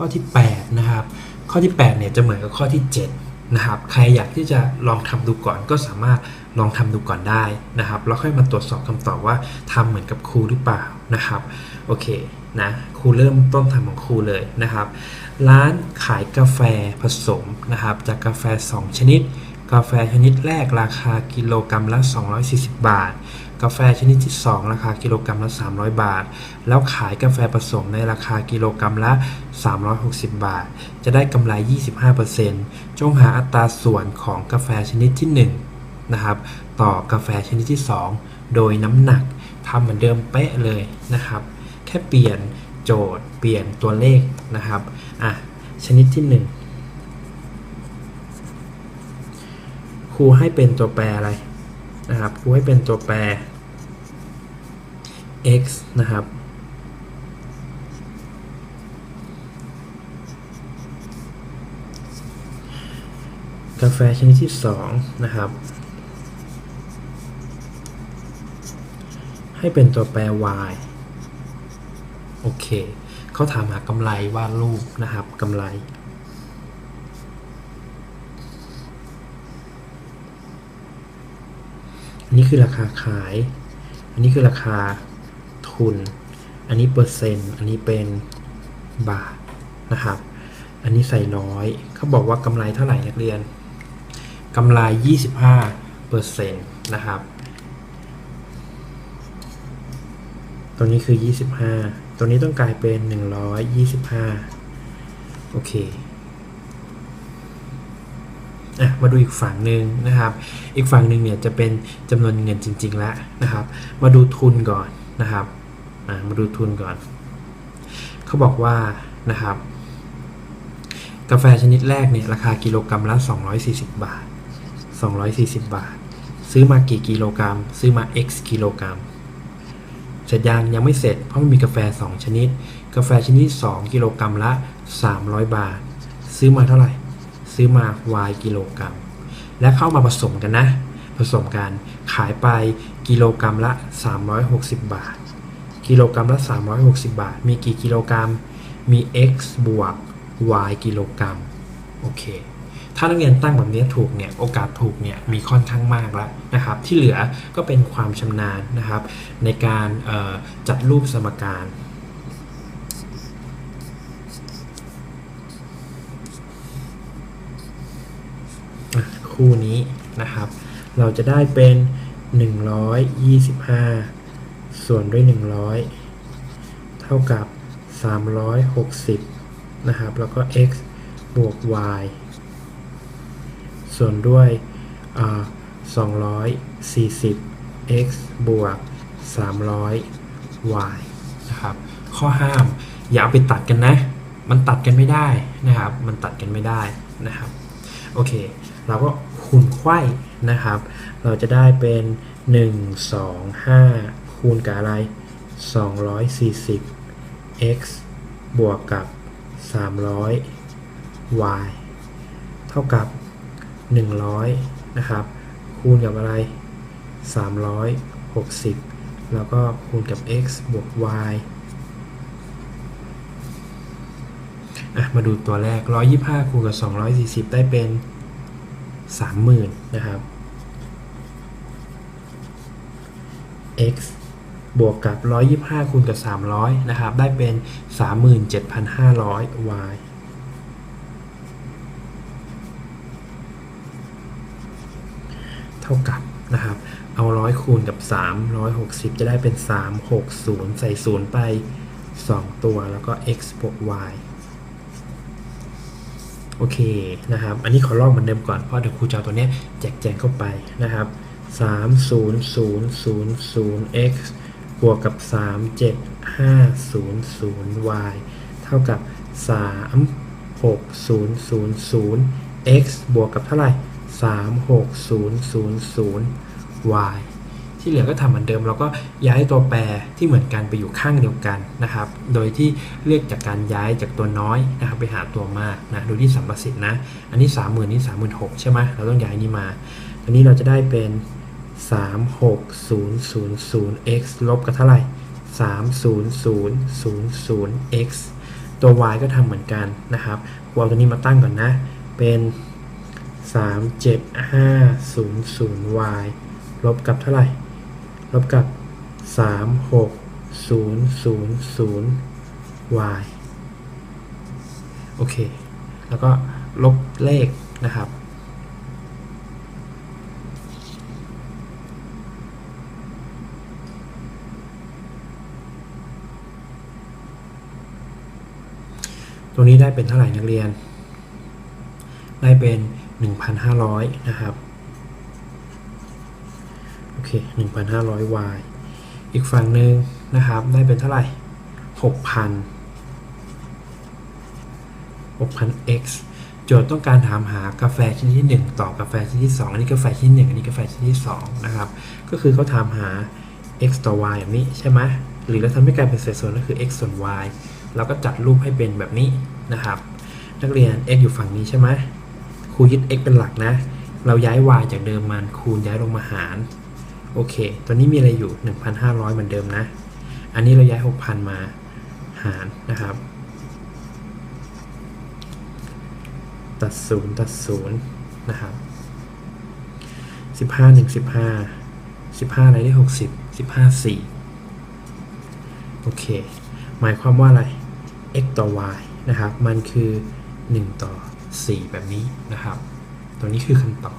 ข้อที่ 8 นะครับ ข้อที่ 8 เนี่ยจะเหมือนกับข้อที่ 7 นะครับ ใครอยากที่จะลองทำดูก่อนก็สามารถลองทำดูก่อนได้นะครับ แล้วค่อยมาตรวจสอบคำตอบว่าทำเหมือนกับครูหรือเปล่านะครับ โอเคนะครูเริ่มต้นทำของครูเลยนะครับ ร้านขายกาแฟผสมนะครับ จากกาแฟ 2 ชนิด กาแฟชนิดแรกราคากิโลกรรัมละ 240 บาท กาแฟชนิดที่ 2 ราคากิโลกรรัมละ 300 บาท แล้วขายกาแฟผสมในราคากิโลกรรัมละ 360 บาท จะได้กำไร 25%จงหาอัตราส่วนของกาแฟชนิดที่ 1 นะครับ ต่อกาแฟชนิดที่ 2 โดยน้ำหนักทำเหมือนเดิมเป๊ะเลยนะครับ แค่เปลี่ยนโจทย์เปลี่ยนตัวเลขนะครับอะชนิดที่ 1 ครูให้เป็นตัวแปรอะไร นะครับครูให้เป็นตัวแปร x นะครับ กาแฟชนิดที่ 2 นะครับ ให้เป็นตัวแปร y โอเค เขาถามหากำไรวาดรูปนะครับกำไร อันนี้คือราคาขาย อันนี้คือราคาทุน อันนี้เปอร์เซ็นต์ อันนี้เป็นบาทนะครับ อันนี้ใส่น้อย เขาบอกว่ากำไรเท่าไหร่นักเรียนกำไร 25เปอร์เซ็นต์นะครับ ตัวนี้คือ 25 ตัวนี้ต้องกลายเป็น 125 โอเค อะมาดูอีกฝั่งหนึ่งนะครับ อีกฝั่งหนึ่งเนี่ยจะเป็นจำนวนเงินจริง ๆ แล้วนะครับ มาดูทุนก่อนนะครับอะมาดูทุนก่อน เขาบอกว่านะครับ กาแฟชนิดแรกเนี่ยราคากิโลกรรัมละ 240 บาท 240 บาท ซื้อมากี่กิโลกรัม ซื้อมา x กิโลกรัมเสร็จยังยังไม่เสร็จเพราะมันมีกาแฟ 2 ชนิด กาแฟชนิด 2 กิโลกรัมละ 300 บาท ซื้อมาเท่าไหร่ ซื้อมา y กิโลกรัม และเข้ามาผสมกันนะ ผสมกันขายไปกิโลกรัมละ 360 บาท กิโลกรัมละ 360 บาท มีกี่กิโลกรัม มี x บวก y กิโลกรัม โอเค ถ้านักเรียนตั้งแบบนี้ถูกเนี่ย โอกาสถูกเนี่ย มีค่อนข้างมากแล้วนะครับ ที่เหลือก็เป็นความชำนาญนะครับ ในการจัดรูปสมการ อะ คู่นี้นะครับ เราจะได้เป็น 125 ส่วนด้วย 100 เท่ากับ 360 นะครับ แล้วก็ x บวก y ส่วนด้วยอ่า240 x บวก 300 y นะครับ ข้อห้ามอย่าเอาไปตัดกันนะ มันตัดกันไม่ได้นะครับ มันตัดกันไม่ได้นะครับ โอเค เราก็ คูณไข้นะครับ เราจะได้เป็น 1 2 5 คูณกับอะไร 240 x บวกกับ 300 y เท่ากับ 100 นะครับ คูณกับอะไร 360 แล้วก็คูณกับ x บวก y มาดูตัวแรก 125 คูณกับ 240 ได้เป็น 30,000นะครับ x บวกกับ 125 คูณกับ 300 นะครับ ได้เป็น 37,500 y เท่ากับนะครับ เอา 100 คูณกับ 360 จะได้เป็น 360 ใส่ 0 ไป 2 ตัว แล้วก็ x บวก y โอเคนะครับ อันนี้ขอลอกเหมือนเดิมก่อนเพราะเดี๋ยวครูจะเอาตัวนี้แจกแจงเข้าไปนะครับ 3000x บวกกับ 37500y เท่ากับ 36000x บวกกับเท่าไหร่ 36000y ที่เหลือก็ทำเหมือนเดิม เราก็ย้ายตัวแปรที่เหมือนกันไปอยู่ข้างเดียวกันนะครับ โดยที่เลือกจากการย้ายจากตัวน้อยนะครับไปหาตัวมากนะดูที่สัมประสิทธิ์นะ อันนี้ 30,000นี่36,000ใช่ไหมเราต้องย้ายนี่มาอันนี้เราจะได้เป็น 36000x ลบกับเท่าไหร่ 30000x ตัว y ก็ทำเหมือนกันนะครับเอาตัวนี้มาตั้งก่อนนะ เป็น 3 7 5 0 0 y ลบกับเท่าไหร่ ลบกับ 3 6 0 0 0 y โอเค แล้วก็ลบเลขนะครับ ตรงนี้ได้เป็นเท่าไหร่นักเรียน ได้เป็น 1,500 นะครับ เค 1,500 y อีกฝั่งหนึ่งนะครับ ได้เป็นเท่าไหร่ 6,000 6,000 x โจทย์ต้องการถามหากาแฟชนิดที่ 1 ต่อกาแฟชนิดที่ 2 อันนี้กาแฟชนิดที่1อันนี้กาแฟชนิดที่ 2 นะครับ ก็คือเขาถามหา x ต่อ y แบบนี้ใช่ไหมหรือเราทำให้กลายเป็นเศษส่วนก็คือ x ส่วน y เราก็จัดรูปให้เป็นแบบนี้นะครับ นักเรียน x อยู่ฝั่งนี้ใช่ไหมครูยึด x เป็นหลักนะ เราย้าย y จากเดิมมันคูณย้ายลงมาหาร โอเค ตัวนี้มีอะไรอยู่ 1,500 เหมือนเดิมนะ อันนี้เราย้าย 6,000 มาหารนะครับ ตัดศูนย์ตัดศูนย์นะครับสิบห้าหนึ่งสิบห้าสิบห้าอะไรได้หกสิบสิบห้าสี่โอเค หมายความว่าอะไร x ต่อ y นะครับ มันคือ 1 ต่อ 4 แบบนี้นะครับ ตัวนี้คือคำตอบ